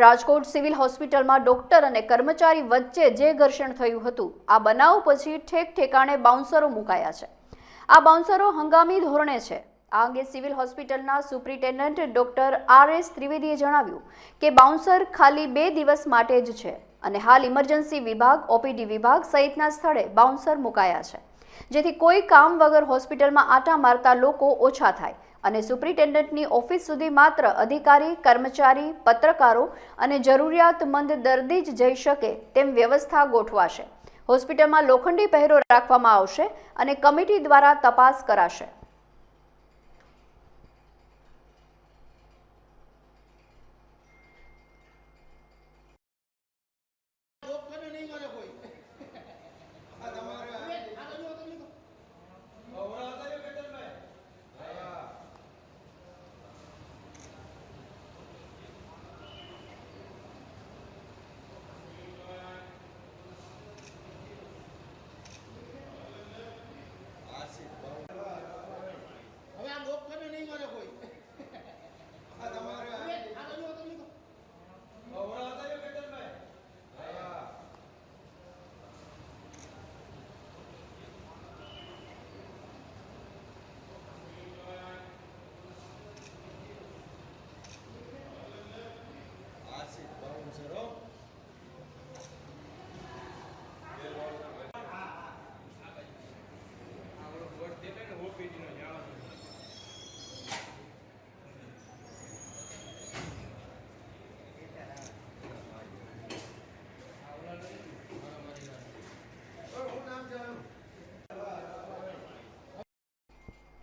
Rajkot civil હોસ્પિટલમાં doctor અને કર્મચારી વચ્ચે જે ઘર્ષણ થયું હતું, આ બનાવ પછી ઠેક ઠેકાણે બાઉન્સરો મુકાયા છે. આ બાઉન્સરો હંગામી ધોરણે છે. આ અંગે સિવિલ હોસ્પિટલના સુપ્રિન્ટેન્ડન્ટ ડોક્ટર આર એસ ત્રિવેદીએ જણાવ્યું કે બાઉન્સર ખાલી બે દિવસ માટે જ છે અને હાલ ઇમરજન્સી વિભાગ, ઓપીડી વિભાગ સહિતના સ્થળે બાઉન્સર મુકાયા છે. જેથી કોઈ કામ વગર હોસ્પિટલમાં આટા મારતા લોકો ઓછા થાય. અને સુપ્રિન્ટેન્ડન્ટની ઓફિસ સુધી માત્ર અધિકારી, કર્મચારી, પત્રકારો અને જરૂરિયાતમંદ દર્દી જ જઈ શકે તેમ વ્યવસ્થા ગોઠવાશે. હોસ્પિટલમાં લોખંડી પહેરો રાખવામાં આવશે અને કમિટી દ્વારા તપાસ કરાશે.